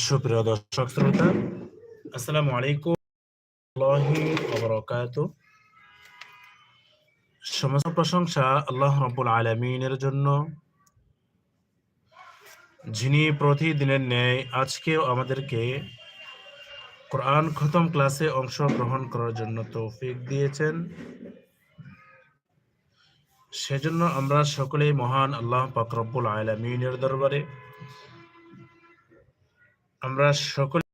সুপ্রিয় দর্শক শ্রোতা, আসসালামু আলাইকুম সমস্ত প্রশংসা আল্লাহ রব্বুল আলমিনের জন্য। যিনি প্রতিদিনের ন্যায় আজকেও আমাদেরকে কোরআন খতম ক্লাসে অংশগ্রহণ করার জন্য তৌফিক দিয়েছেন। সেজন্য আমরা সকলেই মহান আল্লাহ পাক রব্বুল আলমিনের দরবারে আমরা সকলে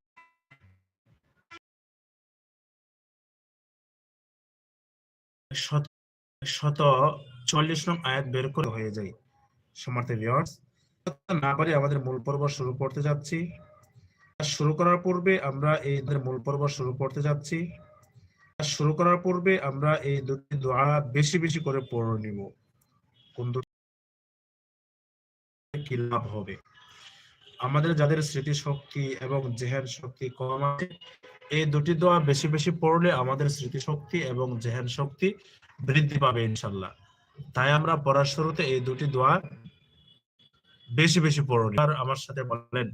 শত চল্লিশ নং আয়াত বের করে হয়ে যায় সমার্থ না পারি আমাদের মূল পর্ব শুরু করতে যাচ্ছি। শুরু করার পূর্বে আমরা এই মূল পর্ব শুরু করতে যাচ্ছি। শুরু করার পূর্বে আমরা এই দুটি দোয়া বেশি বেশি করে পড়ে নিব। কোন কি লাভ হবে? আমাদের যাদের স্মৃতি শক্তি এবং জেহেন শক্তি কম আছে, এই দুটি দোয়া বেশি বেশি পড়লে আমাদের স্মৃতিশক্তি এবং জেহেন শক্তি বৃদ্ধি পাবে ইনশাল্লাহ। তাই আমরা পড়ার শুরুতে এই দুটি দোয়া বেশি বেশি পড়ুন। আর আমার সাথে বলেন